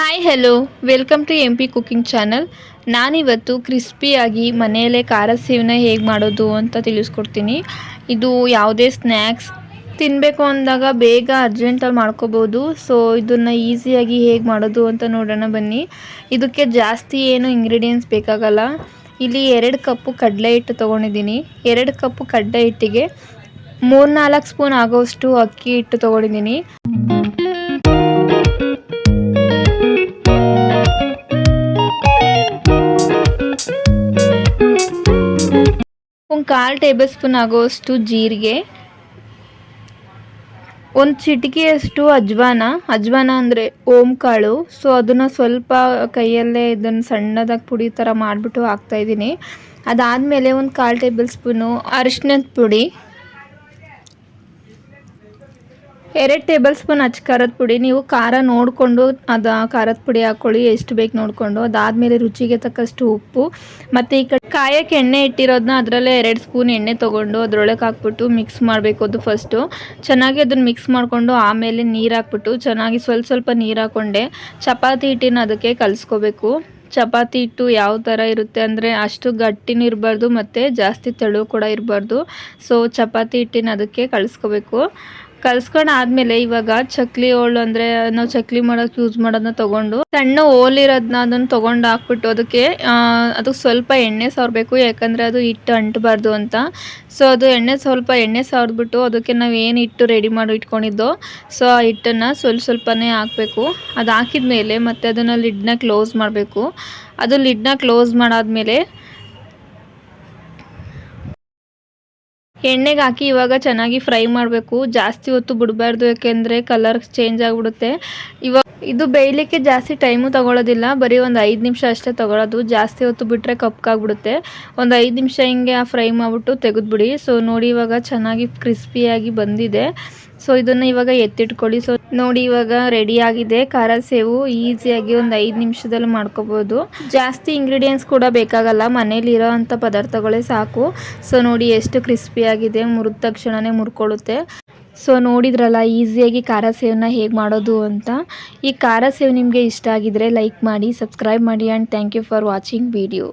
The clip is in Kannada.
Hi hello welcome to M P cooking channel ನಾನಿವತ್ತು ಕ್ರಿಸ್ಪಿಯಾಗಿ ಮನೆಯಲ್ಲೇ ಖಾರ ಸೇವನ ಹೇಗೆ ಮಾಡೋದು ಅಂತ ತಿಳಿಸ್ಕೊಡ್ತೀನಿ. ಇದು ಯಾವುದೇ ಸ್ನ್ಯಾಕ್ಸ್ ತಿನ್ನಬೇಕು ಅಂದಾಗ ಬೇಗ ಅರ್ಜೆಂಟಲ್ಲಿ ಮಾಡ್ಕೋಬೋದು. ಸೊ ಇದನ್ನು ಈಸಿಯಾಗಿ ಹೇಗೆ ಮಾಡೋದು ಅಂತ ನೋಡೋಣ ಬನ್ನಿ. ಇದಕ್ಕೆ ಜಾಸ್ತಿ ಏನು ಇಂಗ್ರೀಡಿಯೆಂಟ್ಸ್ ಬೇಕಾಗಲ್ಲ. ಇಲ್ಲಿ ಎರಡು ಕಪ್ಪು ಕಡಲೆ ಹಿಟ್ಟು ತೊಗೊಂಡಿದ್ದೀನಿ. ಎರಡು ಕಪ್ಪು ಕಡಲೆ ಹಿಟ್ಟಿಗೆ ಮೂರು ನಾಲ್ಕು ಸ್ಪೂನ್ ಆಗೋಷ್ಟು ಅಕ್ಕಿ ಹಿಟ್ಟು ತೊಗೊಂಡಿದ್ದೀನಿ. ಒಂದು ಕಾಲು ಟೇಬಲ್ ಸ್ಪೂನ್ ಆಗೋಷ್ಟು ಜೀರಿಗೆ, ಒಂದು ಚಿಟಿಕೆಯಷ್ಟು ಅಜ್ವಾನ. ಅಜ್ವಾನ ಅಂದರೆ ಓಮ್ ಕಾಳು ಸೊ ಅದನ್ನು ಸ್ವಲ್ಪ ಕೈಯಲ್ಲೇ ಇದನ್ನು ಸಣ್ಣದಾಗಿ ಪುಡಿ ಥರ ಮಾಡಿಬಿಟ್ಟು ಹಾಕ್ತಾಯಿದ್ದೀನಿ ಅದಾದಮೇಲೆ ಒಂದು ಕಾಲು ಟೇಬಲ್ ಸ್ಪೂನು ಅರಿಶಿನದ ಪುಡಿ. ಎರಡು ಟೇಬಲ್ ಸ್ಪೂನ್ ಅಚ್ಚ ಖಾರದ ಪುಡಿ, ನೀವು ಖಾರ ನೋಡಿಕೊಂಡು ಅದು ಖಾರದ ಪುಡಿ ಹಾಕ್ಕೊಳ್ಳಿ ಎಷ್ಟು ಬೇಕು ನೋಡಿಕೊಂಡು. ಅದಾದಮೇಲೆ ರುಚಿಗೆ ತಕ್ಕಷ್ಟು ಉಪ್ಪು, ಮತ್ತು ಈ ಕಡೆ ಕಾಯಕ್ಕೆ ಎಣ್ಣೆ ಇಟ್ಟಿರೋದನ್ನ ಅದರಲ್ಲೇ ಎರಡು ಸ್ಪೂನ್ ಎಣ್ಣೆ ತೊಗೊಂಡು ಅದರೊಳಗೆ ಹಾಕ್ಬಿಟ್ಟು ಮಿಕ್ಸ್ ಮಾಡಬೇಕು ಅದು ಫಸ್ಟು ಚೆನ್ನಾಗಿ ಅದನ್ನು ಮಿಕ್ಸ್ ಮಾಡಿಕೊಂಡು ಆಮೇಲೆ ನೀರು ಹಾಕ್ಬಿಟ್ಟು ಚೆನ್ನಾಗಿ ಸ್ವಲ್ಪ ಸ್ವಲ್ಪ ನೀರು ಹಾಕ್ಕೊಂಡೆ ಚಪಾತಿ ಹಿಟ್ಟಿನ ಅದಕ್ಕೆ ಕಲಿಸ್ಕೋಬೇಕು. ಚಪಾತಿ ಹಿಟ್ಟು ಯಾವ ಥರ ಇರುತ್ತೆ ಅಂದರೆ ಅಷ್ಟು ಗಟ್ಟಿನೂ ಇರಬಾರ್ದು, ಮತ್ತು ಜಾಸ್ತಿ ತೆಳು ಕೂಡ ಇರಬಾರ್ದು. ಸೊ ಚಪಾತಿ ಹಿಟ್ಟಿನ ಅದಕ್ಕೆ ಕಲಿಸ್ಕೋಬೇಕು. ಕಲ್ಸ್ಕೊಂಡು ಆದ್ಮೇಲೆ ಇವಾಗ ಚಕ್ಲಿ ಹೋಳು ಅಂದ್ರೆ, ನಾವು ಚಕ್ಲಿ ಮಾಡೋಕೆ ಯೂಸ್ ಮಾಡೋದನ್ನ ತಗೊಂಡು, ಸಣ್ಣ ಹೋಲ್ ಇರೋದನ್ನ ಅದನ್ನ ತಗೊಂಡು ಹಾಕ್ಬಿಟ್ಟು ಅದಕ್ಕೆ ಅದಕ್ಕೆ ಸ್ವಲ್ಪ ಎಣ್ಣೆ ಸವರ್ಬೇಕು ಯಾಕಂದ್ರೆ ಅದು ಹಿಟ್ಟು ಅಂಟಬಾರ್ದು ಅಂತ. ಸೊ ಅದು ಎಣ್ಣೆ ಸ್ವಲ್ಪ ಎಣ್ಣೆ ಸವರ್ಬಿಟ್ಟು ಅದಕ್ಕೆ ನಾವು ಏನು ಹಿಟ್ಟು ರೆಡಿ ಮಾಡಿ, ಇಟ್ಕೊಂಡಿದ್ದೋ ಸೊ ಆ ಹಿಟ್ಟನ್ನು ಸ್ವಲ್ಪ ಸ್ವಲ್ಪನೇ ಹಾಕಬೇಕು. ಅದು ಹಾಕಿದ್ಮೇಲೆ ಮತ್ತೆ ಅದನ್ನು ಲಿಡ್ನ ಕ್ಲೋಸ್ ಮಾಡಬೇಕು. ಅದು ಲಿಡ್ನ ಕ್ಲೋಸ್ ಮಾಡಾದ್ಮೇಲೆ ಎಣ್ಣೆಗೆ ಹಾಕಿ ಇವಾಗ ಚೆನ್ನಾಗಿ ಫ್ರೈ ಮಾಡಬೇಕು. ಜಾಸ್ತಿ ಹೊತ್ತು ಬಿಡಬಾರ್ದು, ಯಾಕೆಂದರೆ ಕಲರ್ ಚೇಂಜ್ ಆಗಿಬಿಡುತ್ತೆ. ಇವಾಗ ಇದು ಬೇಯಲಿಕ್ಕೆ ಜಾಸ್ತಿ ಟೈಮು ತಗೊಳ್ಳೋದಿಲ್ಲ ಬರೀ ಒಂದು ಐದು ನಿಮಿಷ ಅಷ್ಟೇ ತಗೊಳ್ಳೋದು ಜಾಸ್ತಿ ಹೊತ್ತು ಬಿಟ್ಟರೆ ಕಪ್ಕಾಗ್ಬಿಡುತ್ತೆ ಒಂದು ಐದು ನಿಮಿಷ ಹಿಂಗೆ ಫ್ರೈ ಮಾಡಿಬಿಟ್ಟು ತೆಗೆದುಬಿಡಿ. ಸೊ ನೋಡಿ ಇವಾಗ ಚೆನ್ನಾಗಿ ಕ್ರಿಸ್ಪಿಯಾಗಿ ಬಂದಿದೆ. ಸೊ ಇದನ್ನು ಇವಾಗ ಎತ್ತಿಟ್ಕೊಳ್ಳಿ. ಸೊ ನೋಡಿ ಇವಾಗ ರೆಡಿ ಆಗಿದೆ. ಖಾರ ಸೇವು ಈಸಿಯಾಗಿ ಒಂದು ಐದು ನಿಮಿಷದಲ್ಲಿ ಮಾಡ್ಕೋಬೋದು. ಜಾಸ್ತಿ ಇಂಗ್ರೀಡಿಯೆಂಟ್ಸ್ ಕೂಡ ಬೇಕಾಗಲ್ಲ. ಮನೇಲಿ ಇರೋ ಅಂಥ ಪದಾರ್ಥಗಳೇ ಸಾಕು. ಸೊ ನೋಡಿ ಎಷ್ಟು ಕ್ರಿಸ್ಪಿಯಾಗಿದೆ ಮುರಿದ ತಕ್ಷಣವೇ ಮುರ್ಕೊಳ್ಳುತ್ತೆ. ಸೊ ನೋಡಿದ್ರಲ್ಲ ಈಸಿಯಾಗಿ ಖಾರ ಸೇವನ್ನ ಹೇಗೆ ಮಾಡೋದು ಅಂತ. ಈ ಖಾರ ಸೇವ್ ನಿಮಗೆ ಇಷ್ಟ ಆಗಿದ್ರೆ ಲೈಕ್ ಮಾಡಿ ಸಬ್ಸ್ಕ್ರೈಬ್ ಮಾಡಿ and thank you for watching video